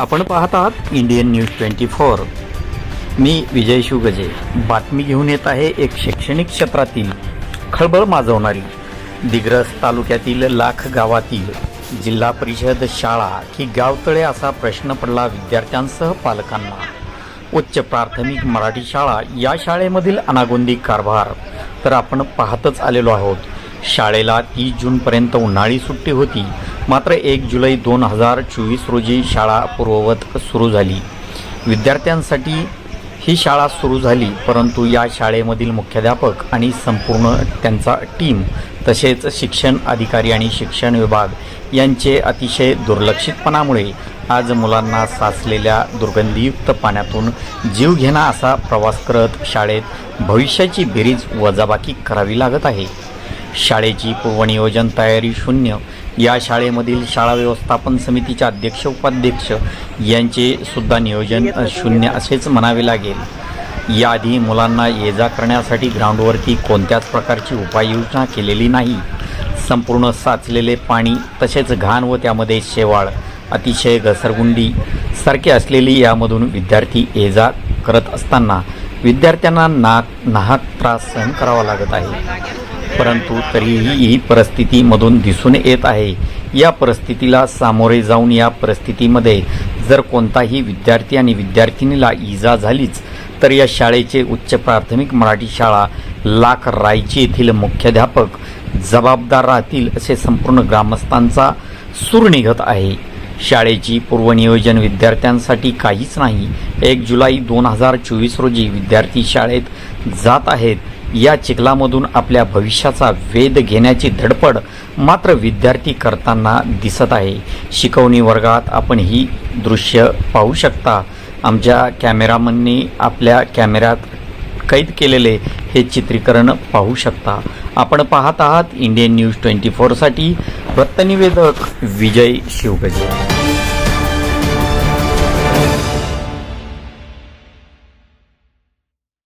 आपण पाहत आहात इंडियन न्यूज ट्वेंटी फोर मी विजय शुगजे. बातमी घेऊन येत आहे एक शैक्षणिक क्षेत्रातील खळबळ माजवणारी दिग्रस तालुक्यातील लाख गावातील जिल्हा परिषद शाळा की गावतळे असा प्रश्न पडला विद्यार्थ्यांसह पालकांना. उच्च प्राथमिक मराठी शाळा या शाळेमधील अनागोंदी कारभार. तर आपण पाहतच आलेलो आहोत. शाळेला तीस जूनपर्यंत उन्हाळी सुट्टी होती. मात्र एक जुलै दोन हजार चोवीस रोजी शाळा पूर्ववत सुरू झाली. विद्यार्थ्यांसाठी ही शाळा सुरू झाली परंतु या शाळेमधील मुख्याध्यापक आणि संपूर्ण त्यांचा टीम तसेच शिक्षण अधिकारी आणि शिक्षण विभाग यांचे अतिशय दुर्लक्षितपणामुळे आज मुलांना साचलेल्या दुर्गंधीयुक्त पाण्यातून जीवघेणा असा प्रवास करत शाळेत भविष्याची बेरीज वजाबाकी करावी लागत आहे. शाळेची पूर्वनियोजन तयारी शून्य. या शाळेमधील शाळा व्यवस्थापन समितीचे अध्यक्ष उपाध्यक्ष यांचे सुद्धा नियोजन शून्य असेच म्हणावे लागेल. याआधी मुलांना ये जा करण्यासाठी ग्राउंडवरती कोणत्याच प्रकारची उपाययोजना केलेली नाही. संपूर्ण साचलेले पाणी तसेच घाण व त्यामध्ये शेवाळ अतिशय घसरगुंडी सारखी असलेली यामधून विद्यार्थी ये जा करत असताना विद्यार्थ्यांना नाक नाहक त्रास सहन करावा लागत आहे. परंतु तरीही ही परिस्थितीमधून दिसून येत आहे. या परिस्थितीला सामोरे जाऊन या परिस्थितीमध्ये जर कोणताही विद्यार्थी आणि विद्यार्थिनीला इजा झालीच तर या शाळेचे उच्च प्राथमिक मराठी शाळा लाख रायची येथील मुख्याध्यापक जबाबदार राहतील असे संपूर्ण ग्रामस्थांचा सूर निघत आहे. शाळेची पूर्वनियोजन विद्यार्थ्यांसाठी काहीच नाही. एक जुलै दोन हजार चोवीस रोजी विद्यार्थी शाळेत जात आहेत. या चिखलामधून आपल्या भविष्याचा वेध घेण्याची धडपड मात्र विद्यार्थी करताना दिसत आहे. शिकवणी वर्गात आपण ही दृश्य पाहू शकता. आमच्या कॅमेरामननी आपल्या कॅमेऱ्यात कैद केलेले हे चित्रीकरण पाहू शकता. आपण पाहत आहात इंडियन न्यूज ट्वेंटी फोरसाठी वृत्तनिवेदक विजय शिवगजे.